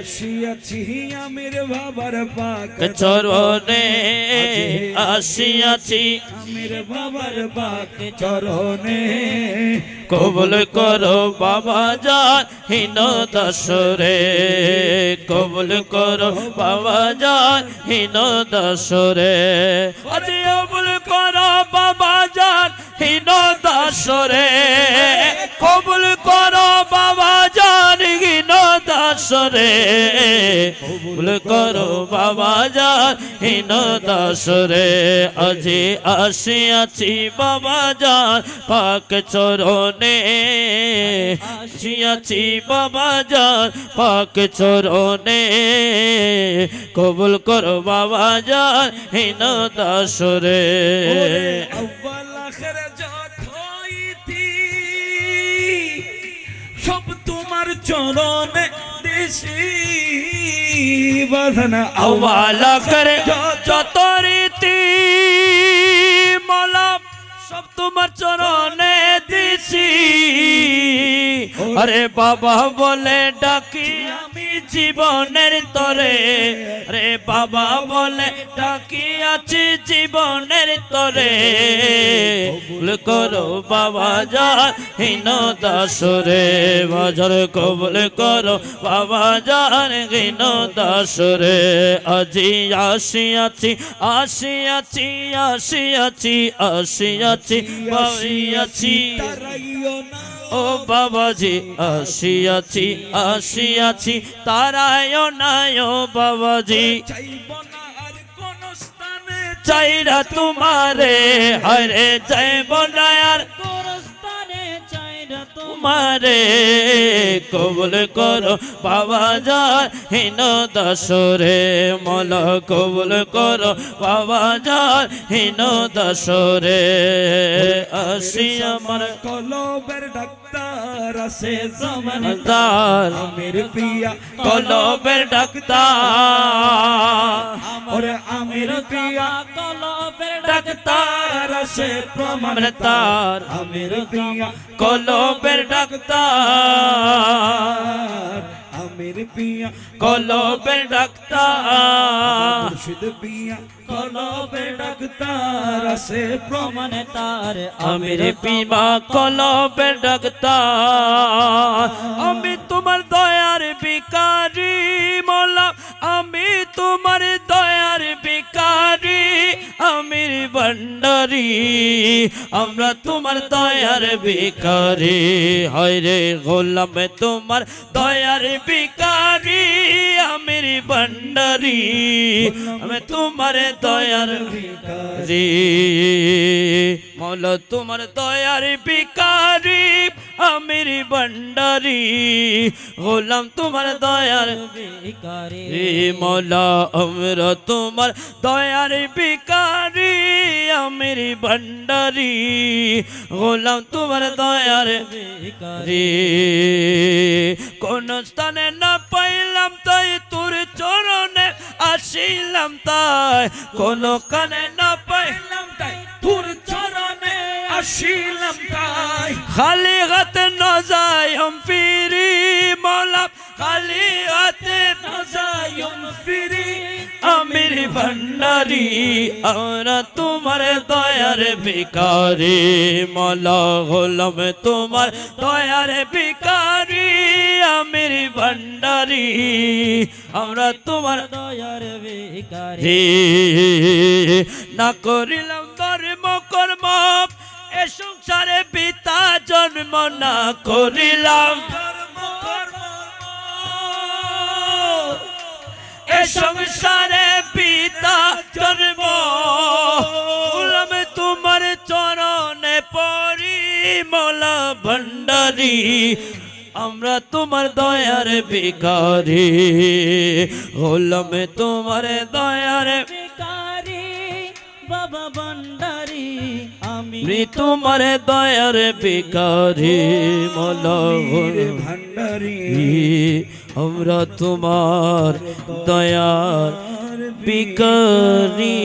আসিয়াছি আমির বাবার পাক চরণে আসিয়াছি আমির বাবার পাক চরণে কবুল করো বাবা যান হীন দশরে। কবুল করো বাবা যান হীন দশরে। কবুল করো বাবা যান হীন দশরে। কবুল করো বাবা দশরে। কবুল করো বাবা যান হীন দশরে। আজি আসিয়াছি বাবা যান পাক চরণে। আসিয়াছি বাবা যান পাক চরণে। কবুল করো বাবা যান হীন ইতি সব তোমার চরণে বাধনা আওয়ালা করে। যত রীতি মলম সব তোমার চরণে দিছি। আরে বাবা বলে ডাকি আমি জীবনের তরে। আরে বাবা বলে ডাকি আছি জীবনের তরে। ভুল করো বাবা যা হীন দাসরে। বাজার কবুল করো বাবা যান হীন দাসরে। আজি আসিয়াছি আসিয়াছি আসিয়াছি আসিয়াছি না ও বাবাজি আসিয়াছি আসিয়াছি তারায় ও বাবাজি চাইব চাইরা তোমারে হরে গোরস্থানে চাইরা তোমারে কবুল করো বাবা যার হীন দশরে। মল কবুল করো বাবা যার হীন দশরে। আসি আমার কলবের ডাক্তার আছে জমান দার আমির পিয়া। কলবের ডাক্তার। আমির পিয়া কলবের ডাক্তার আছে প্রমাণ তার। আমির পিয়া কলবের ডাক্তার আমির পিয়া কলবের ডাক্তার মুর্শিদ পিয়া কলবের ডাক্তার আছে প্রমাণ তার। আমির পিমা কলবের ডাক্তার আমি তোমার দয়ার বিকারি ভান্ডারি, আমরা তোমার দয়ার বিকারি হয় রে গোলাম, তোমার দয়ার বিকারি আমির ভান্ডারি। আমি তোমার দয়ার বিকারি মল, তোমার দয়ার বিকারি আমির ভান্ডারি, গোলাম তোমার দয়ার ভিকারি রে মৌলা আমরা তোমার দয়ার বিকারি আমির ভান্ডারি, গোলাম তোমার দয়ার ভিকারি কোন স্থানে না পাইলাম তাই তোর চরণে আসিলাম তাই। কোন কানে না পাইলাম তাই তোর চরণে আসিলাম তাই। খালি হাতে ন যাই হম ফিরি, মৌলা খালি হাতে ন যাই হম ফিরি। আমির ভান্ডারি, আমরা তোমার দয়ার ভিকারি মলা হলাম তোমার দয়ার ভিকারি আমির ভান্ডারি, আমরা তোমার দয়ার ভিকারি হে না করিলাম ধর্ম কর্ম, এ সংসারে পিতা জন্ম না করিলাম। এ সংসারে পিতা জন্ম উলাম তোমার চরণে পরি মোলা ভণ্ডারি। আমরা তোমার দয়ার ভিকারি হলাম তোমার দয়ার বাবা ভান্ডারি আমি তোমার দয়ার ভিকারি মল ভান্ডারি। আমরা তোমার দয়ার ভিকারি